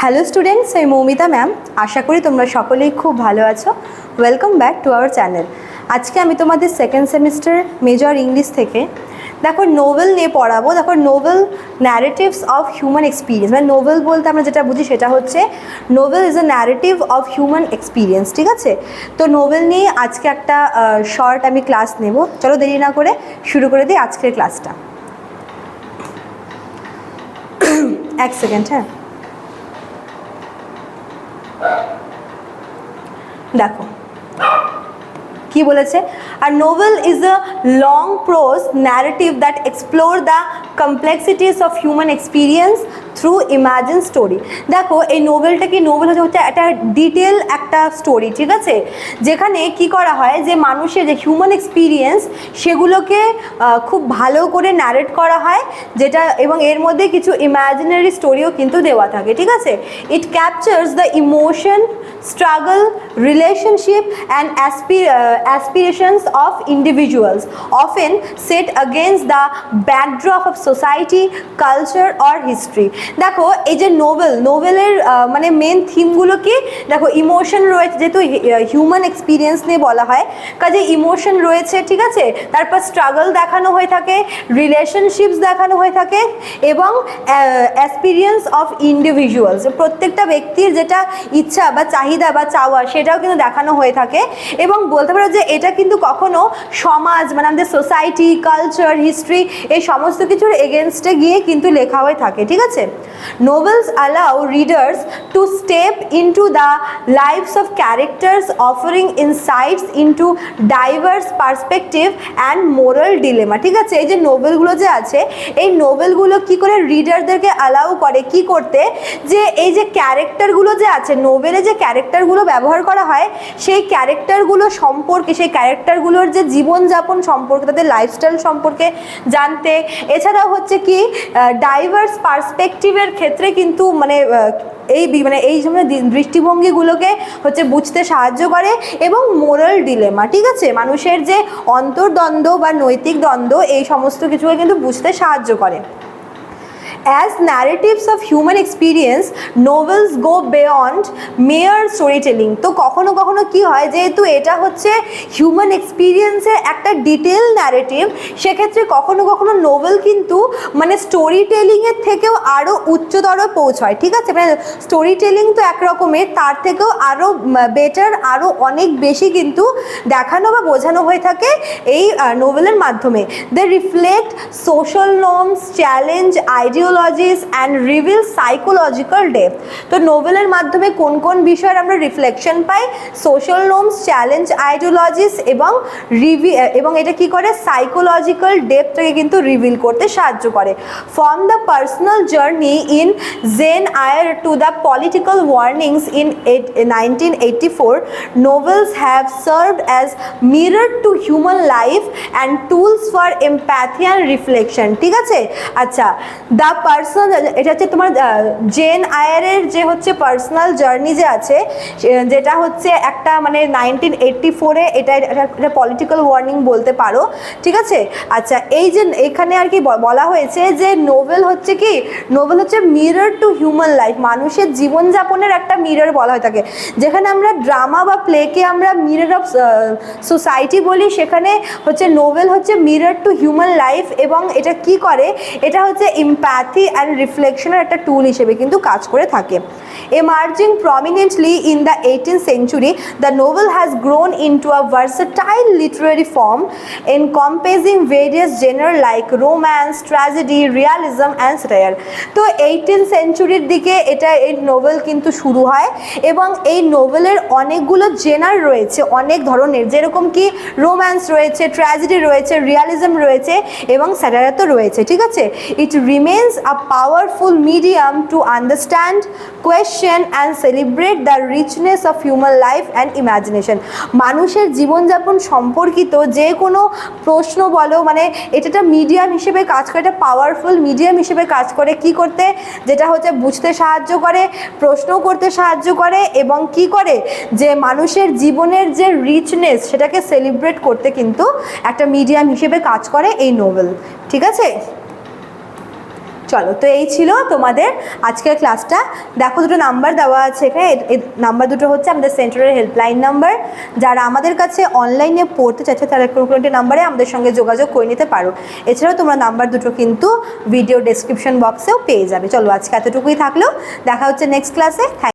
Hello students আমি Moumita ma'am আশা করি তোমরা সকলেই খুব ভালো আছো। Welcome back to our channel আজকে আমি তোমাদের সেকেন্ড সেমিস্টার মেজর ইংলিশ থেকে দেখো নোভেল নিয়ে পড়াবো। দেখো novel narratives of human experience মানে নোভেল বলতে আমরা যেটা বুঝি সেটা হচ্ছে novel is a narrative of human experience ঠিক আছে? তো নোভেল নিয়ে আজকে একটা শর্ট আমি ক্লাস নেব। চলো দেরি না করে শুরু করে দিই আজকের ক্লাসটা এক সেকেন্ড হ্যাঁ। দেখো। কি বলেছে? আর novel is a long prose narrative that explore the complexities of human experience through imagine story দেখো এই নোভেলটা কি নোভেল হচ্ছে? একটা ডিটেল একটা স্টোরি ঠিক আছে? যেখানে কি করা হয় যে মানুষের যে হিউম্যান এক্সপিরিয়েন্স সেগুলোকে খুব ভালো করে ন্যারেট করা হয় যেটা এবং এর মধ্যে কিছু ইমাজিনারি স্টোরিও কিন্তু দেওয়া থাকে ঠিক আছে? It captures the emotion struggle relationship and aspirations of individuals, often set against the backdrop of society, culture, or history. দেখো, এই যে নোভেল নোভেলের মানে মেন থিমগুলো কি? দেখো ইমোশন রয়েছে, যেহেতু হিউম্যান এক্সপিরিয়েন্স নিয়ে বলা হয়, কাজে ইমোশন রয়েছে, ঠিক আছে? তারপর স্ট্রাগল দেখানো হয়ে থাকে রিলেশনশিপস দেখানো হয়ে থাকে, এবং অ্যাসপিরিয়েন্স অফ ইন্ডিভিজুয়ালস প্রত্যেকটা ব্যক্তির যেটা ইচ্ছা বা চাহিদা বা চাওয়া, সেটাও কিন্তু দেখানো হয়ে থাকে, এবং বলতে পারো যে এটা কিন্তু কখনো সমাজ মানে আমাদের সোসাইটি কালচার হিস্ট্রি এই সমস্ত কিছুর এগেনস্টে গিয়ে কিন্তু লেখা হয়ে থাকে, ঠিক আছে? Novels allow readers to step into the lives of characters offering insights into diverse perspective and moral dilemma ঠিক আছে? এই যে নোভেলগুলো যে আছে, এই নোভেলগুলো কি করে রিডারদেরকে অ্যালাউ করে, কি করতে? যে এই যে ক্যারেক্টারগুলো যে আছে নোভেলে যে ক্যারেক্টারগুলো ব্যবহার করা হয়, সেই ক্যারেক্টারগুলো সম্পর্কে, সেই ক্যারেক্টারগুলোর যে জীবনযাপন সম্পর্কে, তাদের লাইফস্টাইল সম্পর্কে জানতে। এছাড়াও হচ্ছে কি ডাইভার্স পার্সপেক্টিভের ক্ষেত্রে কিন্তু মানে এই মানে এই সময় দৃষ্টিভঙ্গিগুলোকে হচ্ছে বুঝতে সাহায্য করে এবং মোরাল ডিলেমা ঠিক আছে? মানুষের যে অন্তর্দ্বন্দ্ব বা নৈতিক দ্বন্দ্ব, এই সমস্ত কিছুকে কিন্তু বুঝতে সাহায্য করে। As narratives of human experience, novels go beyond mere storytelling. তো কখনো কখনো কি হয় যেহেতু এটা হচ্ছে হিউম্যান এক্সপিরিয়েন্সের একটা ডিটেল ন্যারেটিভ সেক্ষেত্রে কখনো কখনো নোভেল কিন্তু মানে স্টোরি টেলিংয়ের থেকেও আরও উচ্চতর পৌঁছয় ঠিক আছে মানে স্টোরি টেলিং তো এক রকমের তার থেকেও আরও বেটার আরও অনেক বেশি কিন্তু দেখানো বা বোঝানো হয়ে থাকে এই নোভেলের মাধ্যমে they reflect social norms challenge ideologies and reveal psychological depth তো নোভেলের মাধ্যমে কোন কোন বিষয়ের আমরা রিফ্লেকশন পাই? সোশ্যাল নোমস চ্যালেঞ্জ আইডিওলজিস এবং রিভি এবং এটা কি করে? সাইকোলজিক্যাল ডেপথটাকে কিন্তু রিভিল করতে সাহায্য করে। From the personal journey in Jane Eyre to the political warnings in nineteen eighty four have served as mirror to human life and tools for empathy and reflection. ঠিক আছে? আচ্ছা দ্য পার্সন এটা হচ্ছে তোমার gen আয়ারের যে হচ্ছে personal journey যে আছে যেটা হচ্ছে একটা মানে নাইনটিন এইটটি ফোরে এটা এটা পলিটিক্যাল ওয়ার্নিং বলতে পারো, ঠিক আছে? আচ্ছা এই যে এখানে আর কি বলা হয়েছে যে নোভেল হচ্ছে কি নোভেল হচ্ছে মিরর টু হিউম্যান লাইফ মানুষের জীবনযাপনের একটা মিরর বলা হয়ে থাকে যেখানে আমরা ড্রামা বা প্লেকে আমরা মিরর অফ সোসাইটি বলি, সেখানে হচ্ছে নোভেল হচ্ছে মিরর টু হিউম্যান লাইফ এবং এটা কি করে? এটা হচ্ছে ইম্প্যাথি অ্যান্ড রিফ্লেকশনের একটা টুল হিসেবে কিন্তু কাজ করে থাকে। Emerging prominently in the eighteen century the novel has grown into a versatile literary form encompassing various genre like romance tragedy realism and satire তো এইটিন সেঞ্চুরির দিকে এটা এই নোভেল কিন্তু শুরু হয় এবং এই নোভেলের অনেকগুলো জেনার রয়েছে, অনেক ধরনের। যেরকম কি রোম্যান্স রয়েছে ট্র্যাজেডি রয়েছে রিয়ালিজম রয়েছে এবং স্যাটারা তো রয়েছে, ঠিক আছে? It remains a powerful medium to understand question and celebrate the richness of human life and imagination মানুষের জীবনযাপন সম্পর্কিত যে কোনো প্রশ্ন বলো মানে এটা একটা মিডিয়াম হিসেবে কাজ করে একটা পাওয়ারফুল মিডিয়াম হিসেবে কাজ করে কি করতে? যেটা হচ্ছে বুঝতে সাহায্য করে প্রশ্ন করতে সাহায্য করে এবং কি করে? যে মানুষের জীবনের যে রিচনেস সেটাকে সেলিব্রেট করতে কিন্তু একটা মিডিয়াম হিসেবে কাজ করে এই নোভেল ঠিক আছে? চলো, তো এই ছিল তোমাদের আজকের ক্লাসটা দেখো দুটো নাম্বার দেওয়া আছে এখানে। নাম্বার দুটো হচ্ছে আমাদের সেন্টারের হেল্পলাইন নাম্বার যারা আমাদের কাছে অনলাইনে পড়তে চাইছে, তারা কোনো কোনো নাম্বারে আমাদের সঙ্গে যোগাযোগ করে নিতে পারো। এছাড়াও তোমরা নাম্বার দুটো কিন্তু ভিডিও ডেসক্রিপশন বক্সেও পেয়ে যাবে। চলো, আজকে এতটুকুই থাকল। দেখা হচ্ছে নেক্সট ক্লাসে